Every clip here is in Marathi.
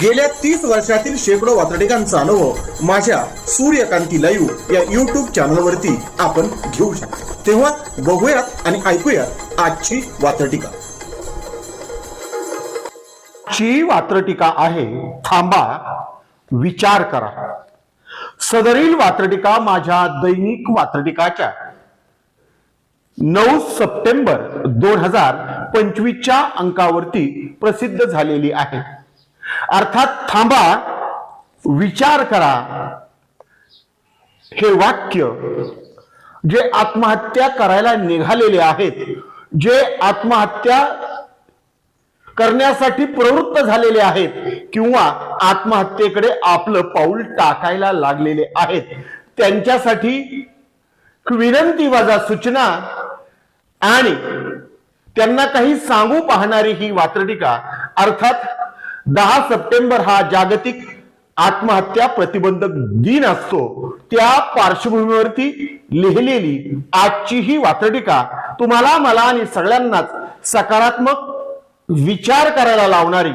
गेल्या तीस वर्षातील शेकडो वातडिकांचा अनुभव माझ्या सूर्यकांती लाईव्ह या युट्यूब चॅनलवरती आपण घेऊ शकतो. तेव्हा बघूयात आणि ऐकूयात आजची वातटिका ची वात्रटिका आहे थांबा विचार करा. सदरील वात्रटिका माझ्या दैनिक वात्रटिकाच्या. नऊ सप्टेंबर दोन हजार पंचवीसच्या अंकावरती प्रसिद्ध झालेली आहे. अर्थात थांबा विचार करा. हे वाक्य जे आत्महत्या करायला निघालेले आहेत जे आत्महत्या करण्यासाठी प्रवृत्त झालेले आहेत किंवा आत्महत्येकडे आपलं पाऊल टाकायला लागलेले आहेत त्यांच्यासाठी विनंती वजा सूचना आणि त्यांना काही सांगू पाहणारी ही वात्रटिका अर्थात दहा सप्टेंबर हा जागतिक आत्महत्या प्रतिबंधक दिन असतो. त्या पार्श्वभूमीवरती लिहिलेली आजची ही वात्रटिका तुम्हाला मला आणि सगळ्यांनाच सकारात्मक विचार करायला लावणारी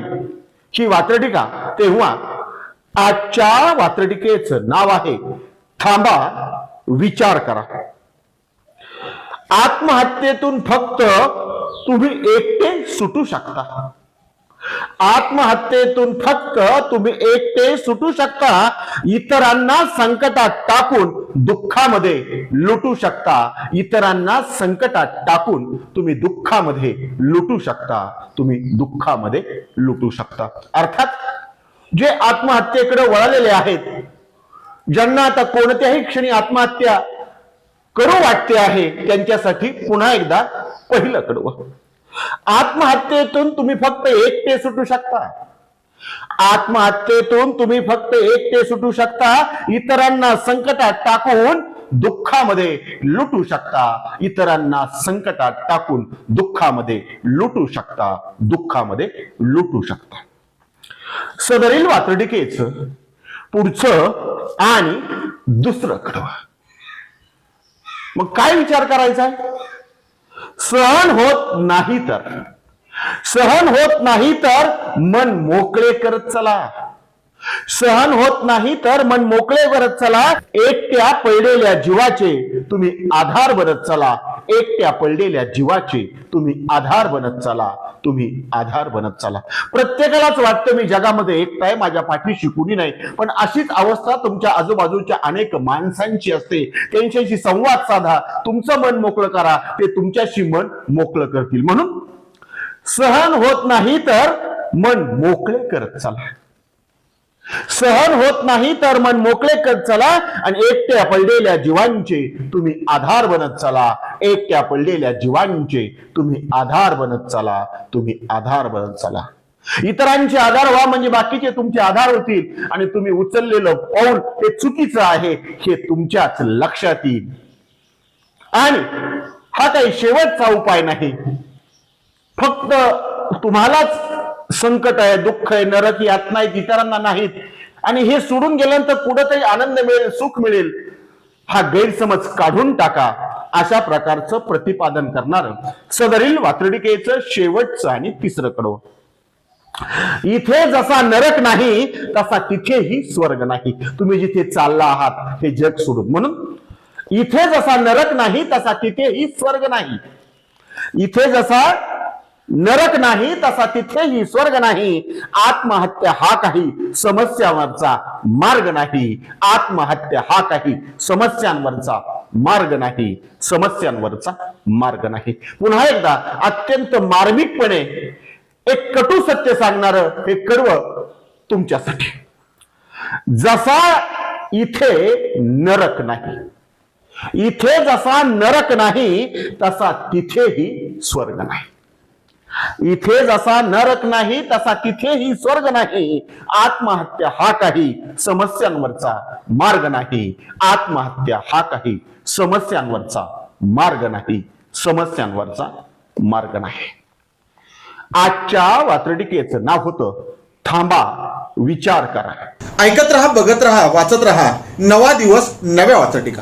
ही वात्रटिका तेव्हा आजच्या वात्रटिकेचं नाव आहे थांबा विचार करा. आत्महत्येतून फक्त तुम्ही एकटे सुटू शकता. आत्महत्येतून फक्त तुम्ही एकटे सुटू शकता. इतरांना संकटात टाकून दुःखामध्ये लुटू शकता. इतरांना संकटात टाकून तुम्ही दुःखामध्ये लुटू शकता. तुम्ही दुःखामध्ये लुटू शकता. अर्थात जे आत्महत्येकडे वळालेले आहेत ज्यांना आता कोणत्याही क्षणी आत्महत्या करू वाटते आहे त्यांच्यासाठी पुन्हा एकदा पहिलं कडवं. आत्महत्येतून तुम्ही फक्त एकटे सुटू शकता. आत्महत्येतून तुम्ही फक्त एकटे सुटू शकता. इतरांना संकटात टाकून दुःखामध्ये लुटू शकता. इतरांना संकटात टाकून दुःखामध्ये लुटू शकता. दुःखामध्ये लुटू शकता. सदरील वातडिकेच पुढचं आणि दुसरं कडवं. मग काय विचार करायचा आहे सहन होत नाही तर. सहन होत नाही तर मन मोकळे करत चला. सहन होत नाही तर मन मोकळे करत चला. एकट्या पैडेल्या जीवाचे तुम्ही आधार बनत चला. एकट्या पडलेल्या जीवाचे तुम्ही आधार बनत चला. तुम्ही आधार बनत चला. प्रत्येकालाच वाटतं मी जगामध्ये एकटा आहे माझ्या पाठीशी कुणी नाही. पण अशीच अवस्था तुमच्या आजूबाजूच्या अनेक माणसांची असते. त्यांच्याशी संवाद साधा. तुमचं मन मोकळं करा. ते तुमच्याशी मन मोकळं करतील. म्हणून सहन होत नाही तर मन मोकळे करत चला. सहन होत नाही तर मन मोकळे करत चला आणि एकट्या पडलेल्या जीवांचे तुम्ही आधार बनत चला. एकट्या पडलेल्या जीवांचे तुम्ही आधार बनत चला. तुम्ही आधार बनत चला. इतरांचे आधार व्हा म्हणजे बाकीचे तुमचे आधार होतील. आणि तुम्ही उचललेलं पाऊल हे चुकीचं आहे हे तुमच्याच लक्षात येईल. आणि हा काही शेवटचा उपाय नाही. फक्त तुम्हालाच संकट आहे दुःख आहे नरक यातना आहेत इतरांना नाहीत. आणि हे सोडून गेल्यानंतर कुठंतरी आनंद मिळेल सुख मिळेल. हा गैरसमज काढून टाका. अशा प्रकारचं प्रतिपादन करणार सदरील वात्रडिकेचं शेवटचं आणि तिसरं कडवं इथे जसा नरक नाही तसा तिथेही स्वर्ग नाही. तुम्ही जिथे चालला आहात हे जग सोडून. म्हणून इथे जसा नरक नाही तसा तिथेही स्वर्ग नाही. इथे जसा नरक नाही तसा तिथेही स्वर्ग नाही. आत्महत्या हा काही समस्यांवरचा मार्ग नाही. आत्महत्या हा काही समस्यांवरचा मार्ग नाही. समस्यांवरचा मार्ग नाही. पुन्हा एकदा अत्यंत मार्मिकपणे एक कटू सत्य सांगणार हे कर्व तुमच्यासाठी. जसा इथे नरक नाही इथे जसा नरक नाही तसा तिथेही स्वर्ग नाही. इथे जसा नरक नाही तसा तिथेही स्वर्ग नाही. आत्महत्या हा काही समस्यांवरचा मार्ग नाही. आत्महत्या हा काही समस्यांवरचा मार्ग नाही. समस्यांवरचा मार्ग नाही. आजच्या वात्रटिकेचं नाव होतं थांबा विचार करा. ऐकत रहा बघत रहा वाचत रहा. नवा दिवस नव्या वाचटिका